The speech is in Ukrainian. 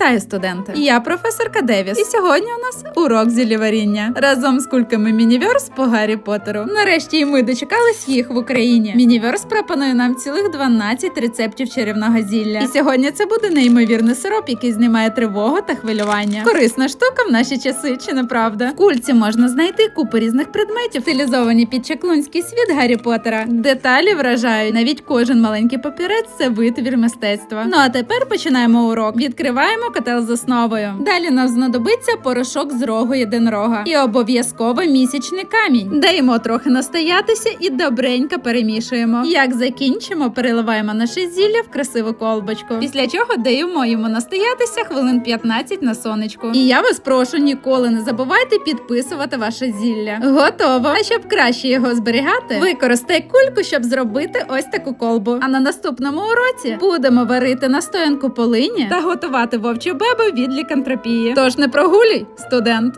Вітаю, студенти! Я професорка Девіс. І сьогодні у нас урок зіліваріння разом з кульками Мініверс по Гаррі Поттеру. Нарешті і ми дочекались їх в Україні. Мініверс пропонує нам цілих 12 рецептів чарівного зілля. І сьогодні це буде неймовірний сироп, який знімає тривогу та хвилювання. Корисна штука в наші часи, чи не правда? В кульці можна знайти купу різних предметів, стилізовані під чаклунський світ Гаррі Поттера. Деталі вражають. Навіть кожен маленький папірець це витвір мистецтва. Ну а тепер починаємо урок. Відкриваємо котел з основою. Далі нам знадобиться порошок з рогу єдинорога і обов'язково місячний камінь. Даємо трохи настоятися і добренько перемішуємо. Як закінчимо, переливаємо наше зілля в красиву колбочку. Після чого даємо йому настоятися хвилин 15 на сонечку. І я вас прошу ніколи не забувайте підписувати ваше зілля. Готово. А щоб краще його зберігати, використай кульку, щоб зробити ось таку колбу. А на наступному уроці будемо варити настоянку полині та готувати вовчу беби від лікантропії. Тож не прогулюй, студент.